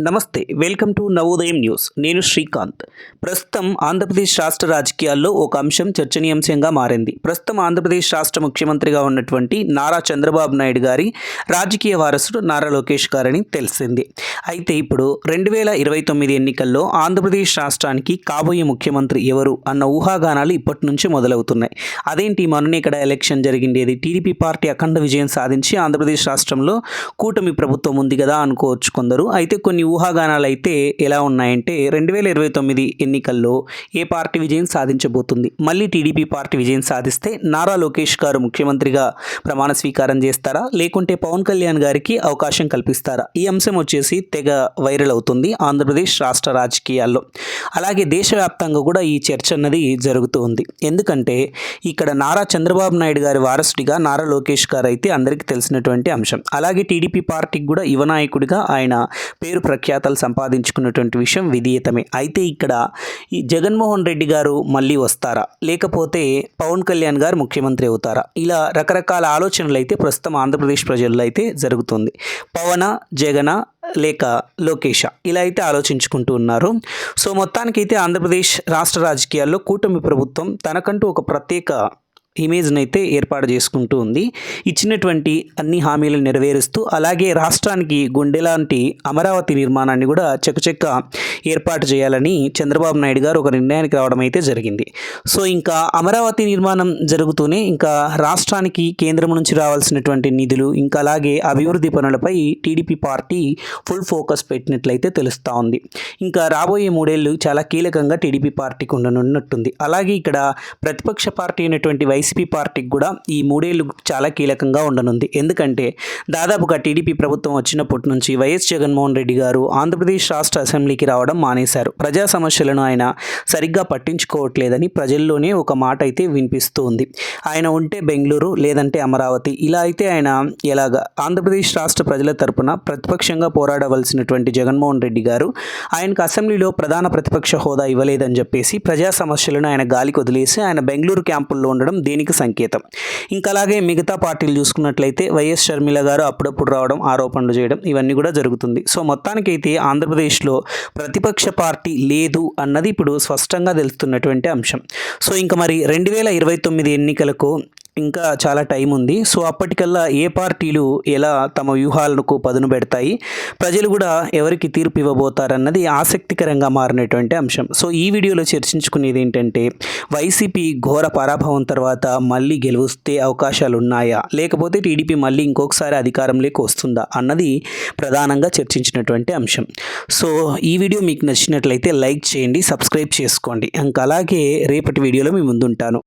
నమస్తే welcome to Navodayam news. నేను శ్రీకాంత్. ప్రస్తుతం ఆంధ్రప్రదేశ్ రాష్ట్ర రాజకీయాల్లో ఒక అంశం చర్చనీయాంశంగా మారింది. ప్రస్తుతం ఆంధ్రప్రదేశ్ రాష్ట్ర ముఖ్యమంత్రిగా ఉన్నటువంటి నారా చంద్రబాబు నాయుడు గారి రాజకీయ వారసుడు నారా లోకేష్ గారని తెలిసింది. అయితే ఇప్పుడు రెండు వేల ఇరవై తొమ్మిది ఎన్నికల్లో ఆంధ్రప్రదేశ్ రాష్ట్రానికి కాబోయే ముఖ్యమంత్రి ఎవరు అన్న ఊహాగానాలు ఇప్పటి నుంచి మొదలవుతున్నాయి. అదేంటి మొన్న ఇక్కడ ఎలక్షన్ జరిగిండేది? టీడీపీ పార్టీ అఖండ విజయం సాధించి ఆంధ్రప్రదేశ్ రాష్ట్రంలో కూటమి ప్రభుత్వం ఉంది కదా అనుకోవచ్చు కొందరు. అయితే కొన్ని ఊహాగానాలు అయితే ఎలా ఉన్నాయంటే రెండు వేల ఇరవై తొమ్మిది ఎన్నికల్లో ఏ పార్టీ విజయం సాధించబోతుంది? మళ్ళీ టీడీపీ పార్టీ విజయం సాధిస్తే నారా లోకేష్ గారు ముఖ్యమంత్రిగా ప్రమాణ స్వీకారం చేస్తారా? లేకుంటే పవన్ కళ్యాణ్ గారికి అవకాశం కల్పిస్తారా? ఈ అంశం వచ్చేసి తెగ వైరల్ అవుతుంది ఆంధ్రప్రదేశ్ రాష్ట్ర రాజకీయాల్లో. అలాగే దేశవ్యాప్తంగా కూడా ఈ చర్చ అన్నది జరుగుతూ ఉంది. ఎందుకంటే ఇక్కడ నారా చంద్రబాబు నాయుడు గారి వారసుడిగా నారా లోకేష్ గారు అయితే అందరికీ తెలిసినటువంటి అంశం. అలాగే టీడీపీ పార్టీకి కూడా యువ నాయకుడిగా ఆయన పేరు ప్రఖ్యాతలు సంపాదించుకున్నటువంటి విషయం విదితమే అయితే ఇక్కడ ఈ జగన్మోహన్ రెడ్డి గారు మళ్ళీ వస్తారా? లేకపోతే పవన్ కళ్యాణ్ గారు ముఖ్యమంత్రి అవుతారా? ఇలా రకరకాల ఆలోచనలు అయితే ప్రస్తుతం ఆంధ్రప్రదేశ్ ప్రజల్లో అయితే జరుగుతుంది. పవన జగన లేక లోకేష ఇలా అయితే ఆలోచించుకుంటూ ఉన్నారు. సో మొత్తానికైతే ఆంధ్రప్రదేశ్ రాష్ట్ర రాజకీయాల్లో కూటమి ప్రభుత్వం తనకంటూ ఒక ప్రత్యేక ఇమేజ్ని అయితే ఏర్పాటు చేసుకుంటూ ఉంది. ఇచ్చినటువంటి అన్ని హామీలను నెరవేరుస్తూ అలాగే రాష్ట్రానికి గుండె లాంటి అమరావతి నిర్మాణాన్ని కూడా చకచక్క ఏర్పాటు చేయాలని చంద్రబాబు నాయుడు గారు ఒక నిర్ణయానికి రావడం అయితే జరిగింది. సో ఇంకా అమరావతి నిర్మాణం జరుగుతూనే ఇంకా రాష్ట్రానికి కేంద్రం నుంచి రావాల్సినటువంటి నిధులు ఇంకా అలాగే అభివృద్ధి పనులపై టీడీపీ పార్టీ ఫుల్ ఫోకస్ పెట్టినట్లయితే తెలుస్తూ ఉంది. ఇంకా రాబోయే మూడేళ్ళు చాలా కీలకంగా టీడీపీ పార్టీకి ఉండనున్నట్టుంది. అలాగే ఇక్కడ ప్రతిపక్ష పార్టీ అయినటువంటి వైసీపీ పార్టీకి కూడా ఈ మూడేళ్ళు చాలా కీలకంగా ఉండనుంది. ఎందుకంటే దాదాపుగా టీడీపీ ప్రభుత్వం వచ్చినప్పటి నుంచి వైఎస్ జగన్మోహన్ రెడ్డి గారు ఆంధ్రప్రదేశ్ రాష్ట్ర అసెంబ్లీకి రావడం మానేశారు. ప్రజా సమస్యలను ఆయన సరిగ్గా పట్టించుకోవట్లేదని ప్రజల్లోనే ఒక మాట అయితే వినిపిస్తూ ఉంది ఆయన ఉంటే బెంగళూరు లేదంటే అమరావతి. ఇలా అయితే ఆయన ఎలాగ ఆంధ్రప్రదేశ్ రాష్ట్ర ప్రజల తరపున ప్రతిపక్షంగా పోరాడవలసినటువంటి జగన్మోహన్ రెడ్డి గారు ఆయనకు అసెంబ్లీలో ప్రధాన ప్రతిపక్ష హోదా ఇవ్వలేదని చెప్పేసి ప్రజా సమస్యలను ఆయన గాలికి వదిలేసి ఆయన బెంగళూరు క్యాంపుల్లో ఉండడం దేనికి సంకేతం. ఇంకా అలాగే మిగతా పార్టీలు చూసుకున్నట్లయితే వైఎస్ షర్మిల గారు అప్పుడప్పుడు రావడం ఆరోపణలు చేయడం ఇవన్నీ కూడా జరుగుతుంది. సో మొత్తానికైతే ఆంధ్రప్రదేశ్లో ప్రతిపక్ష పార్టీ లేదు అన్నది ఇప్పుడు స్పష్టంగా తెలుస్తున్నటువంటి అంశం. సో ఇంకా మరి రెండు వేల ఇరవై తొమ్మిది ఎన్నికలకు ఇంకా చాలా టైం ఉంది. సో అప్పటికల్లా ఏ పార్టీలు ఎలా తమ వ్యూహాలకు పదును పెడతాయి ప్రజలు కూడా ఎవరికి తీర్పు ఇవ్వబోతారన్నది ఆసక్తికరంగా మారినటువంటి అంశం. సో ఈ వీడియోలో చర్చించుకునేది ఏంటంటే వైసీపీ ఘోర పరాభవం తర్వాత మళ్ళీ గెలిస్తే అవకాశాలు ఉన్నాయా లేకపోతే టీడీపీ మళ్ళీ ఇంకొకసారి అధికారంలోకి వస్తుందా? అన్నది ప్రధానంగా చర్చించినటువంటి అంశం. సో ఈ వీడియో మీకు నచ్చినట్లయితే లైక్ చేయండి సబ్స్క్రైబ్ చేసుకోండి. ఇంకా అలాగే రేపటి వీడియోలో మీ ముందుంటాను.